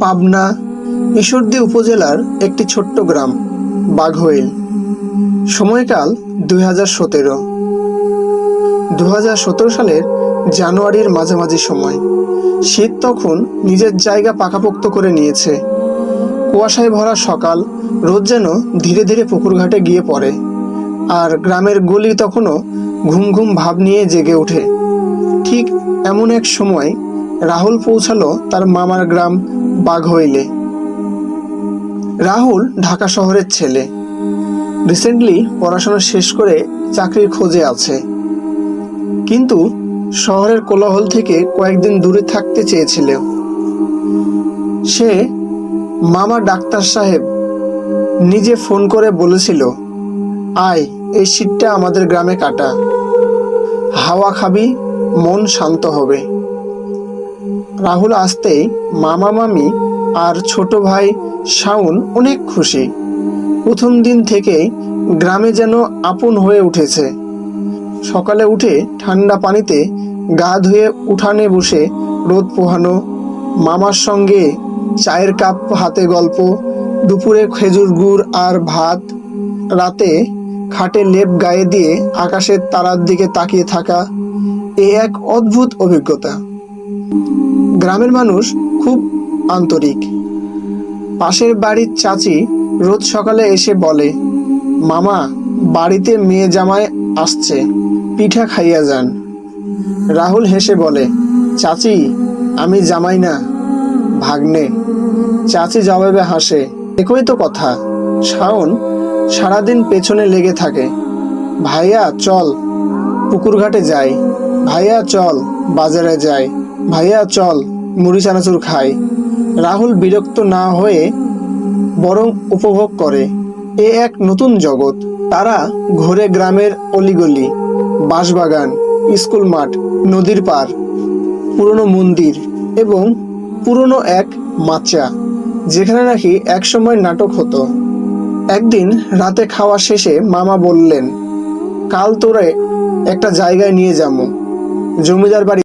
পাবনা ঈশ্বরদী উপজেলার একটি ছোট্ট গ্রাম, বাঘইল। সময়কাল দুই হাজার সতেরো। সতেরো সালের জানুয়ারির মাঝামাঝি সময়। শীত তখন নিজের জায়গা পাকাপোক্ত করে নিয়েছে। কুয়াশায় ভরা সকাল, রোদ যেন ধীরে ধীরে পুকুরঘাটে গিয়ে পড়ে, আর গ্রামের গলি তখনও ঘুম ঘুম ভাব নিয়ে জেগে ওঠে। ঠিক এমন এক সময় রাহুল পৌঁছালো তার মামার গ্রাম বাঘইলে রাহুল ঢাকা শহরের ছেলে। রিসেন্টলি পড়াশোনা শেষ করে চাকরির খোঁজে আছে। কিন্তু শহরের কোলাহল থেকে কয়েকদিন দূরে থাকতে চেয়েছিল সে মামা ডাক্তার সাহেব নিজে ফোন করে বলেছিল, আয়, এই শীতটা আমাদের গ্রামে কাটা। হাওয়া খাবি, মন শান্ত হবে। রাহুল আসতেই মামা মামি আর ছোট ভাই শাউন অনেক খুশি। প্রথম দিন থেকেই গ্রামে যেন আপন হয়ে উঠেছে। সকালে উঠে ঠান্ডা পানিতে গা ধুয়ে উঠানে বসে রোদ পোহানো, মামার সঙ্গে চায়ের কাপ হাতে গল্প, দুপুরে খেজুর গুড় আর ভাত, রাতে খাটে লেপ গায়ে দিয়ে আকাশের তারার দিকে তাকিয়ে থাকা, এ এক অদ্ভুত অভিজ্ঞতা। গ্রামের মানুষ খুব আন্তরিক। পাশের বাড়ির চাচি রোজ সকালে এসে বলে, মামা, বাড়িতে মেয়ে জামায় আসছে, পিঠা খাইয়া যান। রাহুল হেসে বলে, চাচি, আমি জামাই না, ভাগ্নে। চাচি জবাবে হাসে, একই তো কথা। শাওন সারাদিন পেছনে লেগে থাকে। ভাইয়া, চল, পুকুরঘাটে যাই। ভাইয়া, চল, বাজারে যাই। ভাইয়া, চল, মুড়ি চানাচুর খাই। রাহুল বিরক্ত না হয়ে বরং উপভোগ করে। এ এক নতুন জগৎ। তারা ঘোরে গ্রামের অলিগলি, বাঁশবাগান, স্কুল মাঠ, নদীর পার পুরনো মন্দির এবং পুরনো এক মাচা, যেখানে নাকি একসময় নাটক হতো। একদিন রাতে খাওয়া শেষে মামা বললেন, কাল তোরে একটা জায়গায় নিয়ে যাব জমিদার বাড়ি